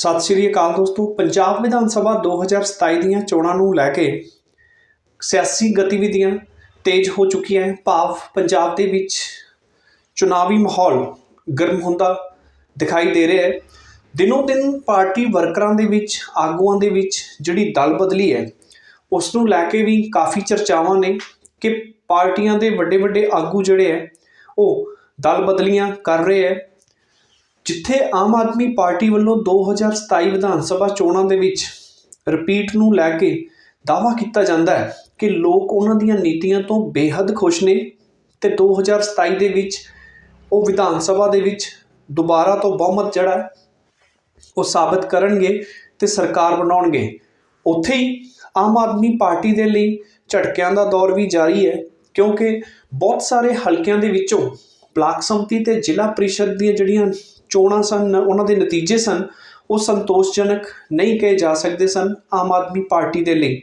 ਸਤਿ ਸ਼੍ਰੀ ਅਕਾਲ ਦੋਸਤੋ। ਪੰਜਾਬ ਵਿਧਾਨ ਸਭਾ 2027 ਦੀਆਂ ਚੋਣਾਂ ਨੂੰ ਲੈ ਕੇ ਸਿਆਸੀ ਗਤੀਵਿਧੀਆਂ ਤੇਜ਼ ਹੋ ਚੁੱਕੀਆਂ ਹੈ। ਭਾਵ ਪੰਜਾਬ ਦੇ ਵਿੱਚ ਚੁਣਾਵੀ ਮਾਹੌਲ ਗਰਮ ਹੁੰਦਾ ਦਿਖਾਈ ਦੇ ਰਿਹਾ ਹੈ। ਦਿਨੋਂ ਦਿਨ ਪਾਰਟੀ ਵਰਕਰਾਂ ਦੇ ਵਿੱਚ, ਆਗੂਆਂ ਦੇ ਵਿੱਚ ਜਿਹੜੀ ਦਲ ਬਦਲੀ ਹੈ, ਉਸ ਨੂੰ ਲੈ ਕੇ ਵੀ ਕਾਫੀ ਚਰਚਾਵਾਂ ਨੇ ਕਿ ਪਾਰਟੀਆਂ ਦੇ ਵੱਡੇ ਵੱਡੇ ਆਗੂ ਜਿਹੜੇ ਹੈ, ਉਹ ਦਲ ਬਦਲੀਆਂ ਕਰ ਰਹੇ ਹੈ। ਜਿੱਥੇ ਆਮ ਆਦਮੀ ਪਾਰਟੀ ਵੱਲੋਂ 2027 ਵਿਧਾਨ ਸਭਾ ਚੋਣਾਂ ਦੇ ਵਿੱਚ ਰਿਪੀਟ ਨੂੰ ਲੈ ਕੇ ਦਾਅਵਾ ਕੀਤਾ ਜਾਂਦਾ ਹੈ ਕਿ ਲੋਕ ਉਹਨਾਂ ਦੀਆਂ ਨੀਤੀਆਂ ਤੋਂ ਬੇਹੱਦ ਖੁਸ਼ ਨੇ ਤੇ 2027 ਦੇ ਵਿੱਚ ਉਹ ਵਿਧਾਨ ਸਭਾ ਦੇ ਵਿੱਚ ਦੁਬਾਰਾ ਤੋਂ ਬਹੁਮਤ ਜਿਹੜਾ ਉਹ ਸਾਬਤ ਕਰਨਗੇ ਤੇ ਸਰਕਾਰ ਬਣਾਉਣਗੇ। ਉੱਥੇ ਹੀ ਆਮ ਆਦਮੀ ਪਾਰਟੀ ਦੇ ਲਈ ਝਟਕਿਆਂ ਦਾ ਦੌਰ ਵੀ ਜਾਰੀ ਹੈ ਕਿਉਂਕਿ ਬਹੁਤ ਸਾਰੇ ਹਲਕਿਆਂ ਦੇ ਵਿੱਚੋਂ ਬਲਾਕ ਸੰਮਤੀ ਤੇ ਜ਼ਿਲ੍ਹਾ ਪ੍ਰੀਸ਼ਦ ਦੀਆਂ ਜਿਹੜੀਆਂ ਚੋਣਾਂ ਸਨ, ਉਹਨਾਂ ਦੇ ਨਤੀਜੇ ਸਨ, ਉਹ ਸੰਤੋਸ਼ਜਨਕ ਨਹੀਂ ਕਹੇ ਜਾ ਸਕਦੇ ਸਨ ਆਮ ਆਦਮੀ ਪਾਰਟੀ ਦੇ ਲਈ,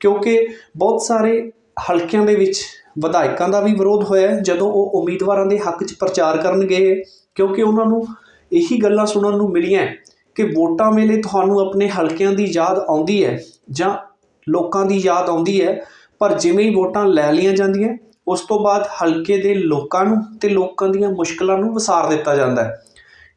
ਕਿਉਂਕਿ ਬਹੁਤ ਸਾਰੇ ਹਲਕਿਆਂ ਦੇ ਵਿੱਚ ਵਿਧਾਇਕਾਂ ਦਾ ਵੀ ਵਿਰੋਧ ਹੋਇਆ ਜਦੋਂ ਉਹ ਉਮੀਦਵਾਰਾਂ ਦੇ ਹੱਕ 'ਚ ਪ੍ਰਚਾਰ ਕਰਨ ਗਏ ਕਿਉਂਕਿ ਉਹਨਾਂ ਨੂੰ ਇਹੀ ਗੱਲਾਂ ਸੁਣਨ ਨੂੰ ਮਿਲੀਆਂ ਕਿ ਵੋਟਾਂ ਵੇਲੇ ਤੁਹਾਨੂੰ ਆਪਣੇ ਹਲਕਿਆਂ ਦੀ ਯਾਦ ਆਉਂਦੀ ਹੈ ਜਾਂ ਲੋਕਾਂ ਦੀ ਯਾਦ ਆਉਂਦੀ ਹੈ, ਪਰ ਜਿਵੇਂ ਹੀ ਵੋਟਾਂ ਲੈ ਲਈਆਂ ਜਾਂਦੀਆਂ, ਉਸ ਤੋਂ ਬਾਅਦ ਹਲਕੇ ਦੇ ਲੋਕਾਂ ਨੂੰ ਤੇ ਲੋਕਾਂ ਦੀਆਂ ਮੁਸ਼ਕਲਾਂ ਨੂੰ ਵਿਸਾਰ ਦਿੱਤਾ ਜਾਂਦਾ ਹੈ।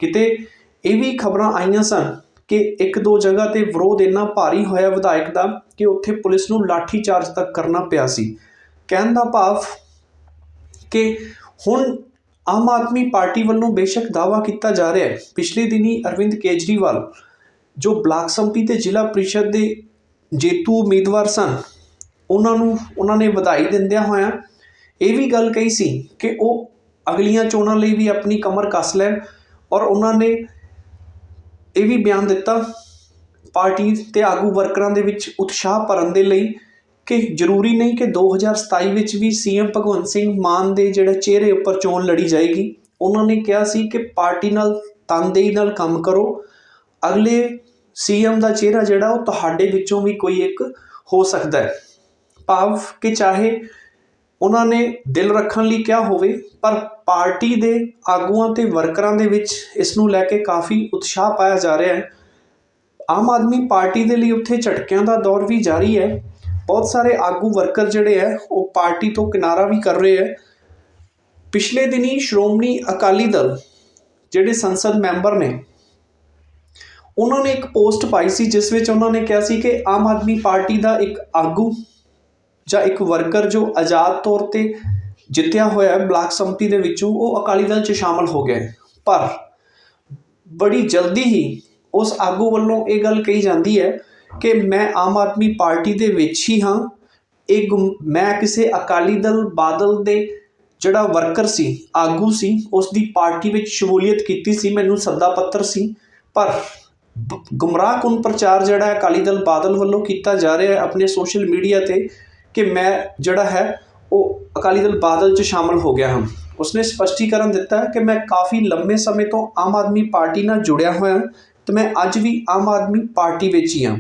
ਕਿਤੇ ਇਹ ਵੀ ਖਬਰਾਂ ਆਈਆਂ ਸਨ ਕਿ ਇੱਕ ਦੋ ਜਗ੍ਹਾ ਤੇ ਵਿਰੋਧ ਇੰਨਾ ਭਾਰੀ ਹੋਇਆ ਵਿਧਾਇਕ ਦਾ ਕਿ ਉੱਥੇ ਪੁਲਿਸ ਨੂੰ ਲਾਠੀ ਚਾਰਜ ਤੱਕ ਕਰਨਾ ਪਿਆ ਸੀ। ਕਹਿਣ ਦਾ ਭਾਵ ਕਿ ਹੁਣ ਆਮ ਆਦਮੀ ਪਾਰਟੀ ਵੱਲੋਂ ਬੇਸ਼ੱਕ ਦਾਅਵਾ ਕੀਤਾ ਜਾ ਰਿਹਾ ਹੈ। ਪਿਛਲੇ ਦਿਨੀ ਅਰਵਿੰਦ ਕੇਜਰੀਵਾਲ, ਜੋ ਬਲਾਕ ਸੰਪਤੀ ਤੇ ਜ਼ਿਲ੍ਹਾ ਪ੍ਰੀਸ਼ਦ ਦੇ ਜੇਤੂ ਉਮੀਦਵਾਰ ਸਨ, ਉਹਨਾਂ ਨੂੰ, ਉਹਨਾਂ ਨੇ ਵਧਾਈ ਦਿੰਦਿਆਂ ਹੋਇਆਂ ਇਹ ਵੀ ਗੱਲ ਕਹੀ ਸੀ ਕਿ ਉਹ ਅਗਲੀਆਂ ਚੋਣਾਂ ਲਈ ਵੀ ਆਪਣੀ ਕਮਰ ਕੱਸ ਲੈਣ। ਔਰ ਉਹਨਾਂ ਨੇ ਇਹ ਵੀ ਬਿਆਨ ਦਿੱਤਾ ਪਾਰਟੀ ਤੇ ਆਗੂ ਵਰਕਰਾਂ ਦੇ ਵਿੱਚ ਉਤਸ਼ਾਹ ਭਰਨ ਦੇ ਲਈ ਕਿ ਜ਼ਰੂਰੀ ਨਹੀਂ ਕਿ 2027 ਵਿੱਚ ਵੀ ਸੀਐਮ ਭਗਵੰਤ ਸਿੰਘ ਮਾਨ ਦੇ ਜਿਹੜੇ ਚਿਹਰੇ ਉੱਪਰ ਚੋਣ ਲੜੀ ਜਾਏਗੀ। ਉਹਨਾਂ ਨੇ ਕਿਹਾ ਸੀ ਕਿ ਪਾਰਟੀ ਨਾਲ ਤਨਦੇਹੀ ਨਾਲ ਕੰਮ ਕਰੋ। ਅਗਲੇ ਸੀਐਮ ਦਾ ਚਿਹਰਾ ਜਿਹੜਾ ਉਹ ਤੁਹਾਡੇ ਵਿੱਚੋਂ ਵੀ ਕੋਈ ਇੱਕ ਹੋ ਸਕਦਾ ਹੈ। ਭਾਵ ਕਿ ਚਾਹੇ ਉਹਨਾਂ ਨੇ ਦਿਲ ਰੱਖਣ ਲਈ ਕਿਹਾ ਹੋਵੇ, ਪਰ ਪਾਰਟੀ ਦੇ ਆਗੂਆਂ ਤੇ ਵਰਕਰਾਂ ਦੇ ਵਿੱਚ ਇਸ ਨੂੰ ਲੈ ਕੇ ਕਾਫੀ ਉਤਸ਼ਾਹ ਪਾਇਆ ਜਾ ਰਿਹਾ ਹੈ। ਆਮ ਆਦਮੀ ਪਾਰਟੀ ਦੇ ਲਈ ਉੱਥੇ ਝਟਕਿਆਂ ਦਾ ਦੌਰ ਵੀ ਜਾਰੀ ਹੈ। ਬਹੁਤ ਸਾਰੇ ਆਗੂ ਵਰਕਰ ਜਿਹੜੇ ਹੈ, ਉਹ ਪਾਰਟੀ ਤੋਂ ਕਿਨਾਰਾ ਵੀ ਕਰ ਰਹੇ ਹੈ। ਪਿਛਲੇ ਦਿਨੀ ਸ਼੍ਰੋਮਣੀ ਅਕਾਲੀ ਦਲ ਜਿਹੜੇ ਸੰਸਦ ਮੈਂਬਰ ਨੇ, ਉਹਨਾਂ ਨੇ ਇੱਕ ਪੋਸਟ ਪਾਈ ਸੀ, ਜਿਸ ਵਿੱਚ ਉਹਨਾਂ ਨੇ ਕਿਹਾ ਸੀ ਕਿ ਆਮ ਆਦਮੀ ਪਾਰਟੀ ਦਾ ਇੱਕ ਆਗੂ ਜਾਂ ਇੱਕ ਵਰਕਰ ਜੋ ਆਜ਼ਾਦ ਤੌਰ ਤੇ ਜਿੱਤਿਆ ਹੋਇਆ ਬਲਾਕ ਸੰਮਤੀ ਦੇ ਵਿੱਚੋਂ, ਉਹ ਅਕਾਲੀ ਦਲ 'ਚ ਸ਼ਾਮਲ ਹੋ ਗਿਆ ਪਰ ਬੜੀ ਜਲਦੀ ਹੀ ਉਸ ਆਗੂ ਵੱਲੋਂ ਇਹ ਗੱਲ ਕਹੀ ਜਾਂਦੀ ਹੈ ਕਿ ਮੈਂ ਆਮ ਆਦਮੀ ਪਾਰਟੀ ਦੇ ਵਿੱਚ ਹੀ ਹਾਂ। ਇਹ ਗੁੰਮ- ਮੈਂ ਕਿਸੇ ਅਕਾਲੀ ਦਲ ਬਾਦਲ ਦੇ ਜਿਹੜਾ ਵਰਕਰ ਸੀ, ਆਗੂ ਸੀ ਉਸ ਦੀ ਪਾਰਟੀ ਵਿੱਚ ਸ਼ਮੂਲੀਅਤ ਕੀਤੀ ਸੀ, ਮੈਨੂੰ ਸੱਦਾ ਪੱਤਰ ਸੀ। ਪਰ ਬ- ਗੁੰਮਰਾਹਕੁਨ ਪ੍ਰਚਾਰ ਜਿਹੜਾ ਅਕਾਲੀ ਦਲ ਬਾਦਲ ਵੱਲੋਂ ਕੀਤਾ ਜਾ ਰਿਹਾ ਹੈ ਆਪਣੇ ਸੋਸ਼ਲ ਮੀਡੀਆ ਤੇ ਕਿ ਮੈਂ ਜਿਹੜਾ ਹੈ, ਉਹ ਅਕਾਲੀ ਦਲ ਬਾਦਲ 'ਚ ਸ਼ਾਮਲ ਹੋ ਗਿਆ ਹਾਂ। ਉਸਨੇ ਸਪਸ਼ਟੀਕਰਨ ਦਿੱਤਾ ਕਿ ਮੈਂ ਕਾਫੀ ਲੰਬੇ ਸਮੇਂ ਤੋਂ ਆਮ ਆਦਮੀ ਪਾਰਟੀ ਨਾਲ ਜੁੜਿਆ ਹੋਇਆ ਹਾਂ ਤੇ ਮੈਂ ਅੱਜ ਵੀ ਆਮ ਆਦਮੀ ਪਾਰਟੀ ਵਿੱਚ ਹੀ ਹਾਂ।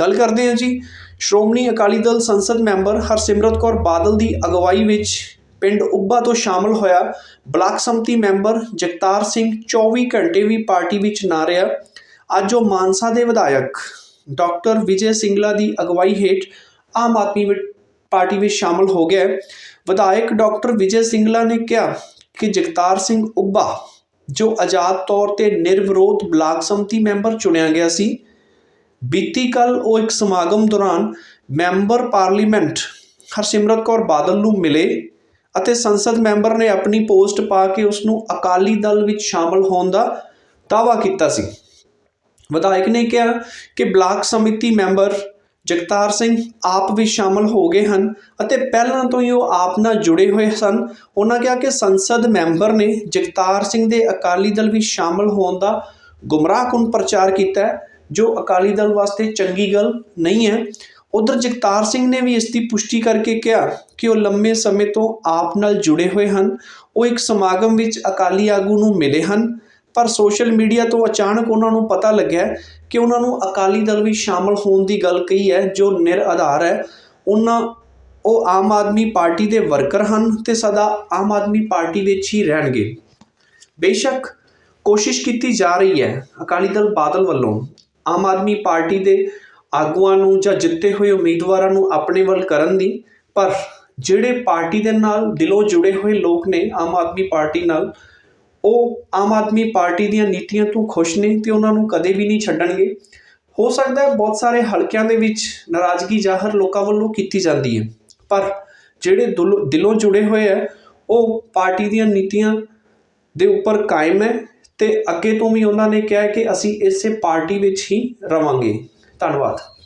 ਗੱਲ ਕਰਦੇ ਹਾਂ ਜੀ, ਸ਼੍ਰੋਮਣੀ ਅਕਾਲੀ ਦਲ ਸੰਸਦ ਮੈਂਬਰ ਹਰਸਿਮਰਤ ਕੌਰ ਬਾਦਲ ਦੀ ਅਗਵਾਈ ਵਿੱਚ ਪਿੰਡ ਉੱਬਾ ਤੋਂ ਸ਼ਾਮਲ ਹੋਇਆ ਬਲਾਕ ਸੰਮਤੀ ਮੈਂਬਰ ਜਗਤਾਰ ਸਿੰਘ 24 ਘੰਟੇ ਵੀ ਪਾਰਟੀ ਵਿੱਚ ਨਾ ਰਿਹਾ। ਅੱਜ ਉਹ ਮਾਨਸਾ ਦੇ ਵਿਧਾਇਕ ਡਾਕਟਰ ਵਿਜੇ ਸਿੰਗਲਾ ਦੀ ਅਗਵਾਈ ਹੇਠ ਆਮ ਆਦਮੀ ਵਿ- ਪਾਰਟੀ ਵਿੱਚ ਸ਼ਾਮਲ ਹੋ ਗਿਆ ਵਿਧਾਇਕ ਡਾਕਟਰ ਵਿਜੇ ਸਿੰਗਲਾ ਨੇ ਕਿਹਾ ਕਿ ਜਗਤਾਰ ਸਿੰਘ ਉੱਬਾ ਜੋ ਆਜ਼ਾਦ ਤੌਰ ਤੇ ਨਿਰਵਿਰੋਧ ਬਲਾਕ ਸੰਮਤੀ ਮੈਂਬਰ ਚੁਣਿਆ ਗਿਆ ਸੀ, ਬੀਤੀ ਕੱਲ ਉਹ ਇੱਕ ਸਮਾਗਮ ਦੌਰਾਨ ਮੈਂਬਰ ਪਾਰਲੀਮੈਂਟ ਹਰਸਿਮਰਤ ਕੌਰ ਬਾਦਲ ਨੂੰ ਮਿਲੇ ਅਤੇ ਸੰਸਦ ਮੈਂਬਰ ਨੇ ਆਪਣੀ ਪੋਸਟ ਪਾ ਕੇ ਉਸ ਨੂੰ ਅਕਾਲੀ ਦਲ ਵਿੱਚ ਸ਼ਾਮਲ ਹੋਣ ਦਾ ਦਾਅਵਾ ਕੀਤਾ ਸੀ। ਵਿਧਾਇਕ ਨੇ ਕਿਹਾ ਕਿ ਬਲਾਕ ਸਮਿਤੀ ਮੈਂਬਰ ਜਗਤਾਰ ਸਿੰਘ ਆਪ ਵੀ ਸ਼ਾਮਲ ਹੋ ਗਏ ਹਨ ਅਤੇ ਪਹਿਲਾਂ ਤੋਂ ਹੀ ਉਹ ਆਪ ਨਾਲ ਜੁੜੇ ਹੋਏ ਸਨ। ਉਹਨਾਂ ਕਿਹਾ ਕਿ ਸੰਸਦ ਮੈਂਬਰ ਨੇ ਜਗਤਾਰ ਸਿੰਘ ਦੇ ਅਕਾਲੀ ਦਲ ਵਿੱਚ ਸ਼ਾਮਲ ਹੋਣ ਦਾ ਗੁੰਮਰਾਹਕੁਨ ਪ੍ਰਚਾਰ ਕੀਤਾ ਜੋ ਅਕਾਲੀ ਦਲ ਵਾਸਤੇ ਚੰਗੀ ਗੱਲ ਨਹੀਂ ਹੈ। ਉਧਰ ਜਗਤਾਰ ਸਿੰਘ ਨੇ ਵੀ ਇਸ ਦੀ ਪੁਸ਼ਟੀ ਕਰਕੇ ਕਿਹਾ ਕਿ ਉਹ ਲੰਮੇ ਸਮੇਂ ਤੋਂ ਆਪ ਨਾਲ ਜੁੜੇ ਹੋਏ ਹਨ। ਉਹ ਇੱਕ ਸਮਾਗਮ ਵਿੱਚ ਅਕਾਲੀ ਆਗੂ ਨੂੰ ਮਿਲੇ ਹਨ। ਪਰ ਸੋਸ਼ਲ ਮੀਡੀਆ ਤੋਂ ਅਚਾਨਕ ਉਹਨਾਂ ਨੂੰ ਪਤਾ ਲੱਗਿਆ ਕਿ ਉਹਨਾਂ ਨੂੰ ਅਕਾਲੀ ਦਲ ਵਿੱਚ ਸ਼ਾਮਲ ਹੋਣ ਦੀ ਗੱਲ ਕਹੀ ਹੈ, ਜੋ ਨਿਰ ਆਧਾਰ ਹੈ। ਉਹਨਾਂ, ਉਹ ਆਮ ਆਦਮੀ ਪਾਰਟੀ ਦੇ ਵਰਕਰ ਹਨ ਤੇ ਸਦਾ ਆਮ ਆਦਮੀ ਪਾਰਟੀ ਵਿੱਚ ਹੀ ਰਹਿਣਗੇ। ਬੇਸ਼ੱਕ ਕੋਸ਼ਿਸ਼ ਕੀਤੀ ਜਾ ਰਹੀ ਹੈ ਅਕਾਲੀ ਦਲ ਬਾਦਲ ਵੱਲੋਂ ਆਮ ਆਦਮੀ ਪਾਰਟੀ ਦੇ ਆਗੂਆਂ ਨੂੰ ਜਾਂ ਜਿੱਤੇ ਹੋਏ ਉਮੀਦਵਾਰਾਂ ਨੂੰ ਆਪਣੇ ਵੱਲ ਕਰਨ ਦੀ, ਪਰ ਜਿਹੜੇ ਪਾਰਟੀ ਦੇ ਨਾਲ ਦਿਲੋਂ ਜੁੜੇ ਹੋਏ ਲੋਕ ਨੇ ਆਮ ਆਦਮੀ ਪਾਰਟੀ ਨਾਲ ਉਹ ਆਮ ਆਦਮੀ ਪਾਰਟੀ ਦੀਆਂ ਨੀਤੀਆਂ ਤੋਂ ਖੁਸ਼ ਨੇ ਤੇ ਉਹਨਾਂ ਨੂੰ ਕਦੇ ਵੀ ਨਹੀਂ ਛੱਡਣਗੇ। ਹੋ ਸਕਦਾ ਹੈ ਬਹੁਤ ਸਾਰੇ ਹਲਕਿਆਂ ਦੇ ਵਿੱਚ ਨਾਰਾਜ਼ਗੀ ਜ਼ਾਹਰ ਲੋਕਾਂ ਵੱਲੋਂ ਕੀਤੀ ਜਾਂਦੀ ਹੈ, ਪਰ ਜਿਹੜੇ ਦਿਲੋਂ- ਦਿਲੋਂ ਜੁੜੇ ਹੋਏ ਹੈ, ਉਹ ਪਾਰਟੀ ਦੀਆਂ ਨੀਤੀਆਂ ਦੇ ਉੱਪਰ ਕਾਇਮ ਹੈ ਤੇ ਅੱਗੇ ਤੋਂ ਵੀ ਉਹਨਾਂ ਨੇ ਕਿਹਾ ਕਿ ਅਸੀਂ ਇਸੇ ਪਾਰਟੀ ਵਿੱਚ ਹੀ ਰਵਾਂਗੇ। ਧੰਨਵਾਦ।